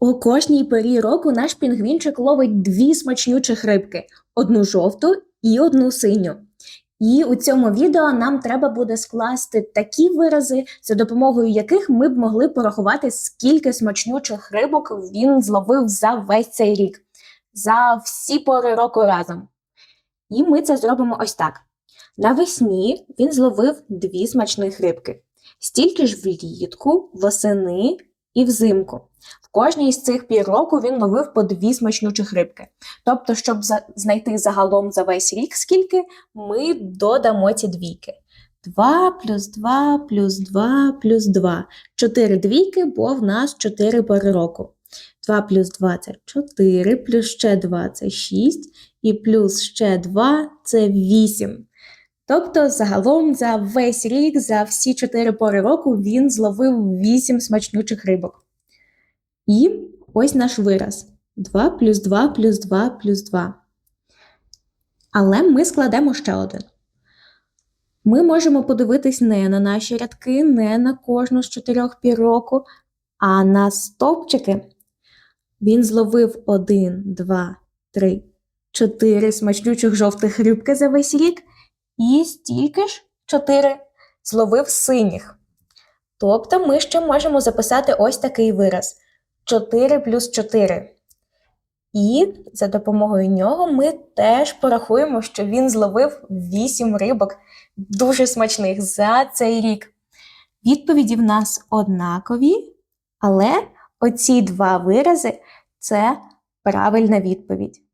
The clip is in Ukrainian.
У кожній порі року наш пінгвінчик ловить дві смачнючих рибки: одну жовту і одну синю. І у цьому відео нам треба буде скласти такі вирази, за допомогою яких ми б могли порахувати, скільки смачнючих рибок він зловив за весь цей рік, за всі пори року разом. І ми це зробимо ось так: навесні він зловив дві смачних рибки, стільки ж влітку, восени і взимку. В кожній з цих пір року він ловив по дві смачнючих рибки. Тобто, щоб знайти загалом за весь рік скільки, ми додамо ці двійки. 2 плюс 2 плюс 2 плюс 2. 4 двійки, бо в нас 4 пори року. 2 плюс 2 це 4, плюс ще 2 це 6, і плюс ще 2 це 8. Тобто, загалом за весь рік, за всі 4 пори року, він зловив 8 смачнючих рибок. І ось наш вираз. 2 плюс 2 плюс 2 плюс 2. Але ми складемо ще один. Ми можемо подивитись не на наші рядки, не на кожну з чотирьох пір року, а на стовпчики. Він зловив 1, 2, 3, 4 смачнючих жовтих рибки за весь рік, і стільки ж 4 зловив синіх. Тобто ми ще можемо записати ось такий вираз: 4 плюс 4. І за допомогою нього ми теж порахуємо, що він зловив 8 рибок дуже смачних за цей рік. Відповіді в нас однакові, але оці два вирази це правильна відповідь.